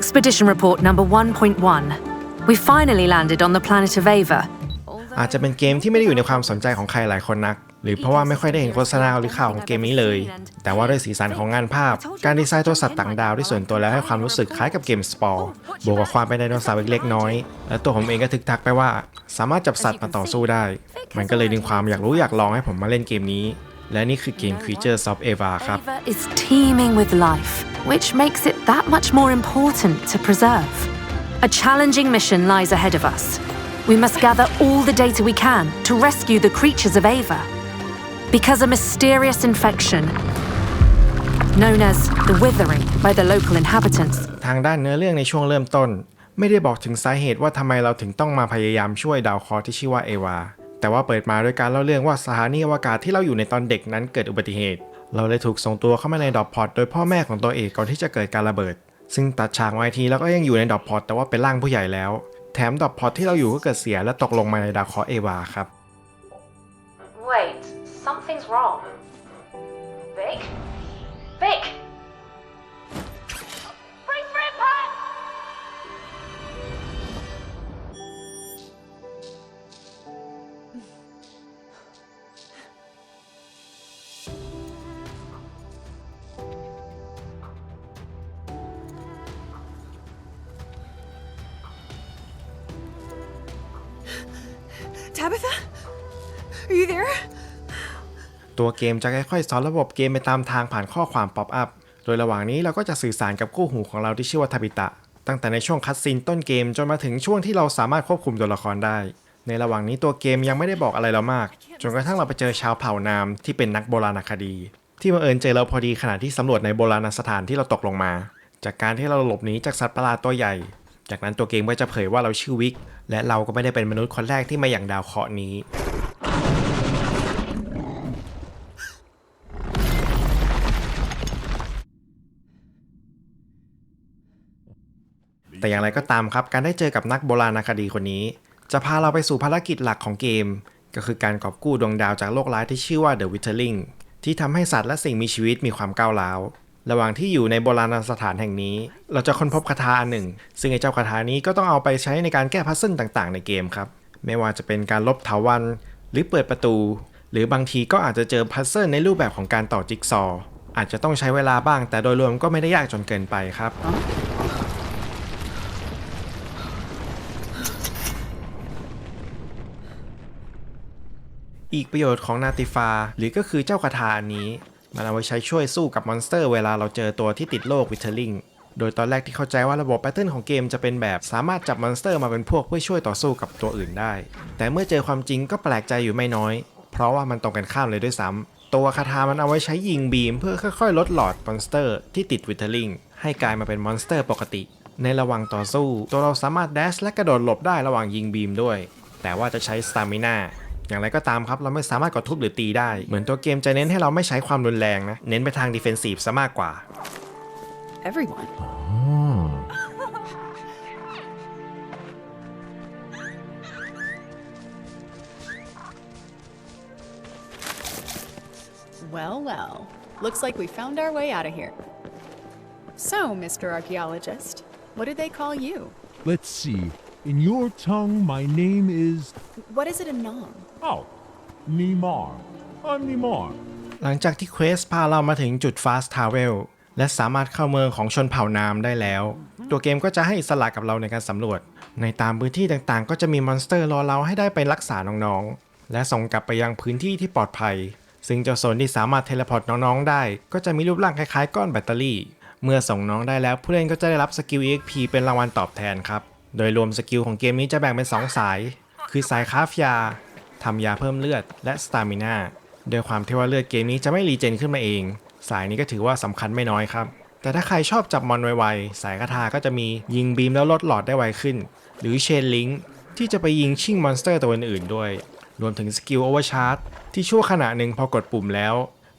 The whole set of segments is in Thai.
Expedition Report number 1.1. We finally landed on the planet of Ava. อาจจะเป็นเกมที่ไม่ได้อยู่ในความสนใจของใครหลายคนนัก หรือเพราะว่าไม่ค่อยได้เห็นโฆษณาหรือข่าวของเกมนี้เลย แต่ว่าด้วยสีสันของงานภาพ การดีไซน์ตัวสัตว์ต่างดาวที่ส่วนตัวแล้วให้ความรู้สึกคล้ายกับเกมสปอร์บวกกับความเป็นไดโนเสาร์เล็กๆน้อย และตัวผมเองก็ทึกทักไปว่า สามารถจับสัตว์มาต่อสู้ได้ มันก็เลยดึงความอยากรู้อยากลองให้ผมมาเล่นเกมนี้ และนี่คือเกม Creatures of Eva ครับ Ava is teeming with life, which makes it that much more important to preserve. A challenging mission lies ahead of us. We must gather all the data we can to rescue the creatures of Ava. Because a mysterious infection, known as the Withering by the local inhabitants, ทางด้านเนื้อเรื่องในช่วงเริ่มต้น ไม่ได้บอกถึงสาเหตุว่าทำไมเราถึงต้องมาพยายามช่วยดาวเคราะห์ที่ชื่อว่าเอวา แต่ว่าเปิดมาด้วยการเล่าเรื่องว่าสถานีอวกาศที่เราอยู่ในตอนเด็กนั้นเกิดอุบัติเหตุ เราเลยถูกส่งตัวเข้ามาในดอปพอร์ตโดยพ่อแม่ของตัวเอกก่อนที่จะเกิดการระเบิด ซึ่งตัดฉากไว้ทีแล้วก็ยังอยู่ในดอปพอร์ตแต่ว่าเป็นร่างผู้ใหญ่แล้ว แถมดอปพอร์ตที่เราอยู่ก็เกิดเสียและตกลงมาในดาวเคราะห์เอวาครับ Wait, something's wrong. Vic? Vic! Tabitha? Are you there? ตัวเกมจะค่อยๆสอนระบบเกมไปตามทางผ่านข้อความป๊อปอัพ โดยระหว่างนี้เราก็จะสื่อสารกับคู่หูของเราที่ชื่อว่าทาบิตะ ตั้งแต่ในช่วงคัดซีนต้นเกมจนมาถึงช่วงที่เราสามารถควบคุมตัวละครได้ ในระหว่างนี้ตัวเกมยังไม่ได้บอกอะไรเรามาก จนกระทั่งเราไปเจอชาวเผ่านามที่เป็นนักโบราณคดี ที่บังเอิญเจอเราพอดีขณะที่สำรวจในโบราณสถานที่เราตกลงมา จากการที่เราหลบหนีจากสัตว์ประหลาดตัวใหญ่ จากนั้นตัวเกมก็จะเผยว่าเราชื่อวิก และเราก็ไม่ได้เป็นมนุษย์คนแรกที่มาอย่างดาวเคราะห์นี้ แต่อย่างไรก็ตามครับ การได้เจอกับนักโบราณคดีคนนี้ จะพาเราไปสู่ภารกิจหลักของเกม ก็คือการกอบกู้ดวงดาวจากโลกร้ายที่ชื่อว่า The Withering ที่ทำให้สัตว์และสิ่งมีชีวิตมีความก้าวร้าว ระหว่างที่อยู่ในโบราณสถานแห่งนี้ เราจะค้นพบคาถาอันหนึ่ง ซึ่งไอ้เจ้าคาถานี้ก็ต้องเอาไปใช้ในการแก้พัซเซิลต่างๆ ในเกมครับ ไม่ว่าจะเป็นการลบถาวัน หรือเปิดประตู หรือบางทีก็อาจจะเจอพัซเซิลในรูปแบบของการต่อจิ๊กซอว์อาจจะต้องใช้เวลาบ้าง แต่โดยรวมก็ไม่ได้ยากจนเกินไปครับอีกประโยชน์ของนาติฟาหรือก็คือเจ้าคาถานี้ มันเอาไว้ใช้ช่วยสู้กับมอนสเตอร์เวลาเราเจอตัวที่ติดโรควิเทอร์ลิงโดยตอนแรกที่เข้าใจว่าระบบแพทเทิร์นของเกมจะเป็นแบบสามารถจับมอนสเตอร์มาเป็นพวกเพื่อช่วยต่อสู้กับตัวอื่นได้ แต่เมื่อเจอความจริงก็แปลกใจอยู่ไม่น้อย เพราะว่ามันตรงกันข้ามเลยด้วยซ้ำตัวคาถามันเอาไว้ใช้ยิงบีมเพื่อค่อยๆ ลดหลอดมอนสเตอร์ที่ติดวิเทอร์ลิงให้กลายมาเป็นมอนสเตอร์ปกติ ในระหว่างต่อสู้ ตัวเราสามารถแดชและกระโดดหลบได้ระหว่างยิงบีมด้วย แต่ว่าจะใช้สตามินา อย่างไรก็ตามครับ เราไม่สามารถกดทุบหรือตีได้ เหมือนตัวเกมจะเน้นให้เราไม่ใช้ความรุนแรงนะ เน้นไปทางดิเฟนซีฟซะมากกว่า Everyone. Well, well. Looks like we found our way out of here. So, Mr. Archaeologist, what do they call you? Let's see. In your tongue, my name is. What is it in Nom? Oh, Nimar. I'm Nimar. หลังจากที่เควสพาเรามาถึงจุด Fast Travel และสามารถเข้าเมืองของชนเผ่านามได้แล้ว ตัวเกมก็จะให้อิสระกับเราในการสำรวจ ในตามพื้นที่ต่างๆ ก็จะมีมอนสเตอร์รอเราให้ได้ไปรักษาน้องๆ และส่งกลับไปยังพื้นที่ที่ปลอดภัย ซึ่งเจ้าโซนที่สามารถเทเลพอร์ตน้องๆ ได้ ก็จะมีรูปร่างคล้ายๆ ก้อนแบตเตอรี่ เมื่อส่งน้องได้แล้วผู้เล่นก็จะได้รับสกิล EXP เป็นรางวัลตอบแทนครับ โดยรวมสกิลของเกมนี้จะแบ่งเป็น 2 สาย คือสายคราฟยาทำยาเพิ่มเลือดและสตามิน่าโดยความที่ว่าเลือดเกมนี้จะไม่รีเจนขึ้นมาเอง สายนี้ก็ถือว่าสำคัญไม่น้อยครับ แต่ถ้าใครชอบจับมอนไวๆ สายคาถาก็จะมียิงบีมแล้วลดหลอดได้ไวขึ้น หรือเชนลิงที่จะไปยิงชิงมอนสเตอร์ตัวอื่นๆด้วย รวมถึงสกิลโอเวอร์ชาร์จที่ชั่วขณะหนึ่งพอกดปุ่มแล้ว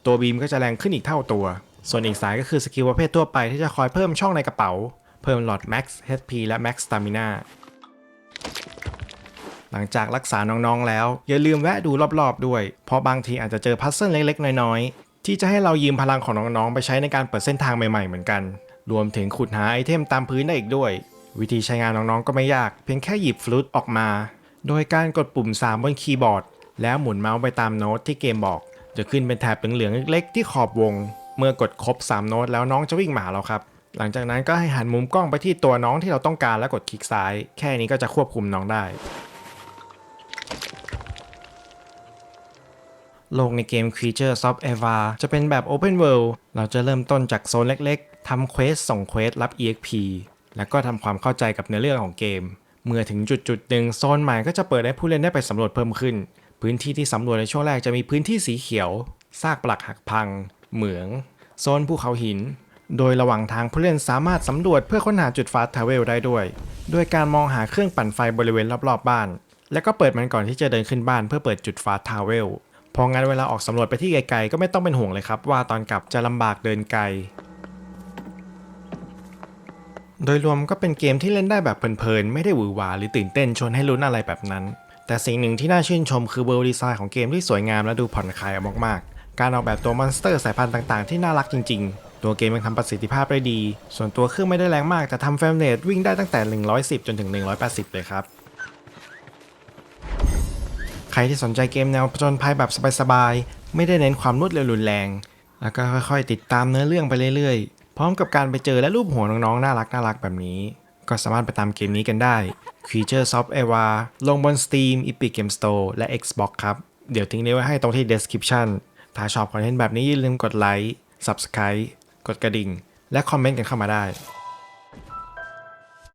ตัวบีมก็จะแรงขึ้นอีกเท่าตัว ส่วนอีกสายก็คือสกิลประเภททั่วไปที่จะคอยเพิ่มช่องในกระเป๋า เพิ่มหลอด Max HP และ Max Stamina หลังจากรักษาน้องๆแล้ว อย่าลืมแวะดูรอบๆด้วย เพราะบางทีอาจจะเจอพัซเซิลเล็กๆ น้อยๆ ที่จะให้เรายืมพลังของน้องๆ ไปใช้ในการเปิดเส้นทางใหม่ๆ เหมือนกัน รวมถึงขุดหาไอเทมตามพื้นได้อีกด้วย วิธีใช้งานน้องๆ ก็ไม่ยาก เพียงแค่หยิบฟลุตออกมา โดยการกดปุ่ม 3 บนคีย์บอร์ด แล้วหมุนเมาส์ไปตามโน้ตที่เกมบอก จะขึ้นเป็นแถบเหลืองๆเล็กๆ ที่ขอบวง เมื่อกดครบ 3 โน้ตแล้วน้องจะวิ่งมาหาเราครับ หลังจากนั้นก็ให้หันมุมกล้องไปที่ตัวน้องที่เราต้องการแล้วกดคลิกซ้าย แค่นี้ก็จะควบคุมน้องได้ โลกในเกม Creatures of Eva จะเป็นแบบ Open World เราจะเริ่มต้นจากโซนเล็กๆทำเควสส่งเควสรับ EXP แล้วก็ทำความเข้าใจกับเนื้อเรื่องของเกม เมื่อถึงจุดจุดๆหนึ่งโซนใหม่ก็จะเปิดให้ผู้เล่นได้ไปสำรวจเพิ่มขึ้น พื้นที่ที่สำรวจในช่วงแรกจะมีพื้นที่สีเขียว ซากปลักหักพัง เหมือง โซนภูเขาหิน โดยระหว่างทางผู้เล่นสามารถสำรวจเพื่อค้นหาจุดฟาสทาวเวลได้ด้วย โดยการมองหาเครื่องปั่นไฟบริเวณรอบๆบ้าน แล้วก็เปิดมันก่อนที่จะเดินขึ้นบ้านเพื่อเปิดจุดฟาสทาวเวล พองั้นเวลาออกสำรวจไปที่ไกลๆก็ไม่ต้องเป็นห่วงเลยครับว่าตอนกลับจะลำบากเดินไกล โดยรวมก็เป็นเกมที่เล่นได้แบบเพลินๆ ไม่ได้หวือหวาหรือตื่นเต้นชวนให้ลุ้นอะไรแบบนั้น แต่สิ่งหนึ่งที่น่าชื่นชมคือเวลดีไซน์ของเกมที่สวยงามและดูผ่อนคลายมากๆ การออกแบบตัวมอนสเตอร์สายพันธุ์ต่างๆ ที่น่ารักจริงๆ ตัวเกมยังทำประสิทธิภาพได้ดี ส่วนตัวเครื่องไม่ได้แรงมาก แต่ทำเฟรมเรทวิ่งได้ตั้งแต่ 110 จนถึง 180 เลยครับ ใครที่สนใจเกมแนวผจญภัยแบบสบายๆ ไม่ได้เน้นความรวดเร็วรุนแรง แล้วก็ค่อยๆ ติดตามเนื้อเรื่องไปเรื่อยๆ พร้อมกับการไปเจอและรูปหัวน้องๆ น่ารักน่ารักๆแบบนี้ ก็สามารถไปตามเกมนี้กันได้ Creatures of Eva ลงบน Steam Epic Game Store และ Xbox ครับ เดี๋ยวทิ้งลิงไว้ให้ตรงที่ description ถ้าชอบคอนเทนต์แบบนี้อย่าลืมกดไลค์ Subscribe กดกระดิ่ง และคอมเมนต์กันเข้ามาได้